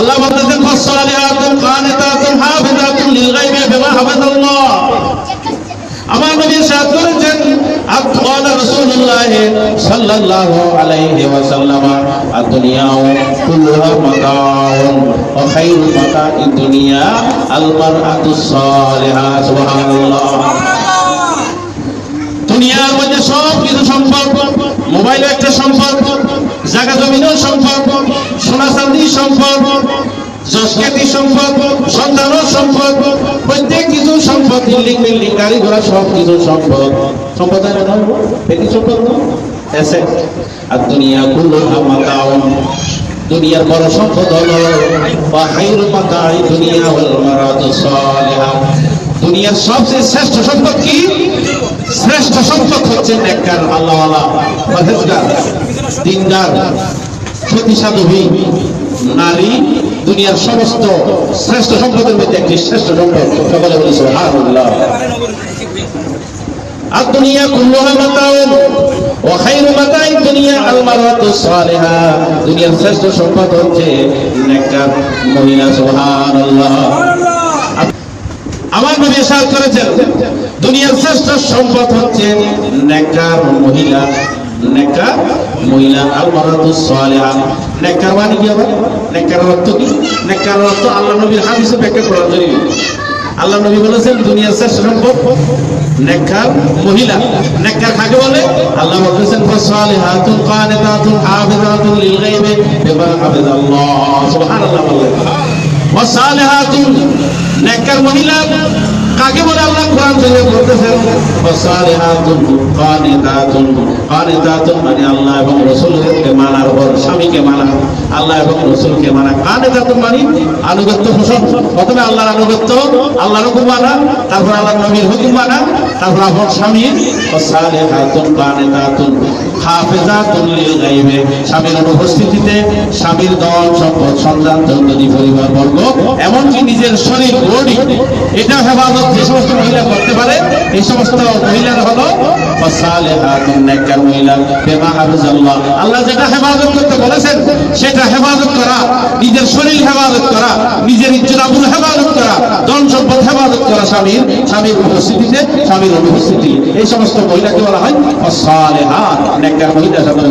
আল্লাহ বলতেছেন ফাসসালিহাতুন কানিতাতুন হাফিজাতুন লিল বিমা হাফিজাল্লাহ। আমার নবী সাদ করেছেন আতকাল রাসূলুল্লাহ সাল্লাল্লাহু আলাইহি ওয়াসাল্লাম, আদ-দুনিয়াউ কুল্লুহা মাতাউন ওয়া খায়রু মাতাউদ দুনিয়া আল মারআতুস সালিহা সুবহানাল্লাহ। দুনিয়ার মধ্যে সব কিছু সম্পর্ক, মোবাইলে একটা সম্পর্ক জায়গা জমিনও সম্পর্ক সোনা চাঁদির সম্পর্ক জসখ্যাতি সম্পদ সন্তানও সম্পদ, প্রত্যেক কিছু সম্পদ, বিল্ডিং বিল্ডিং, গাড়ি ঘোড়া, সব কিছু সম্পদ। সম্পদ ব্যক্তি সম্পদ নয়? আর দুনিয়া কুল্লু মাতাউন দুনিয়ার বড় সম্পদ হলো বা হাইরু মাতাই দুনিয়া হল মারাতু সালিহা। দুনিয়ার সবচেয়ে শ্রেষ্ঠ সম্পদ কি? শ্রেষ্ঠ সম্পদ হচ্ছে নেককার, আল্লাহওয়ালা, পরহেজগার, দিনদার সতী সাধবী নারী দুনিয়ার সমস্ত শ্রেষ্ঠ সম্পদের মধ্যে একটি শ্রেষ্ঠ সম্পদ সকলে বলেছে হারুল্লাহ আর দুনিয়া কুল্লুহা মাতাউন দুনিয়ার শ্রেষ্ঠ সম্পদ হচ্ছে নেকার মহিলা, সুবহানাল্লাহ। আমার করেছেন, দুনিয়ার শ্রেষ্ঠ হচ্ছে মহিলা মহিলা আল মারাতুস সালিহা। নেককার মানে কি আবার? নেককার অর্থ কি? নেককার অর্থ আল্লাহ নবীর হাদিসে ব্যাখ্যা করা জরুরি আল্লাহ নবী বলেছেন, দুনিয়ার সম্পদ নেককার মহিলা। নেককার কাকে বলে? আল্লাহ বলেছেন ফাসালিহাতুন কানিতাতুন হাফিজাতুন লিল গায়বি বিমা হাফিজাল্লাহ। সুবহানাল্লাহ বলেন। ওয়াসালিহাতুন নেককার মহিলা কাকে বলে আল্লাহ কোরআন শরীফে বলতেছেন? মানে আল্লাহ এবং রাসূলকে মানার পর স্বামীকে মানা। আল্লাহ এবং রাসূলকে মানা। কানিতাতুন মানে আনুগত্য প্রথমে আল্লাহর আনুগত্য, আল্লাহর হুকুম মানা, তারপর আল্লাহর নবীর হুকুম মানা। স্বামী কানিতাতুন হাফিজাতুন লিল গায়বে স্বামীর অনুপস্থিতিতে স্বামীর দল সম্পদ সন্তান পরিবার, বর্গ, এমনকি নিজের শরীর, বডি, এটা হেফাজত যে সমস্ত মহিলা করতে পারে, এই সমস্ত মহিলারা হলো ফাসালিহাতুন নেককার মহিলা, বিমা হাফিজাল্লাহ। আল্লাহ যেটা হেফাজত করতে বলেছেন, সেটা হেফাজত করা, নিজের শরীর হেফাজত করা, নিজের ইজ্জত আবুল হেফাজত করা ধন সম্পদ করা স্বামীর স্বামীর উপস্থিতিতে, স্বামীর অনুপস্থিতি। এই সমস্ত মহিলাকে বলা হয় অসালে হাত নেককার মহিলা সকলে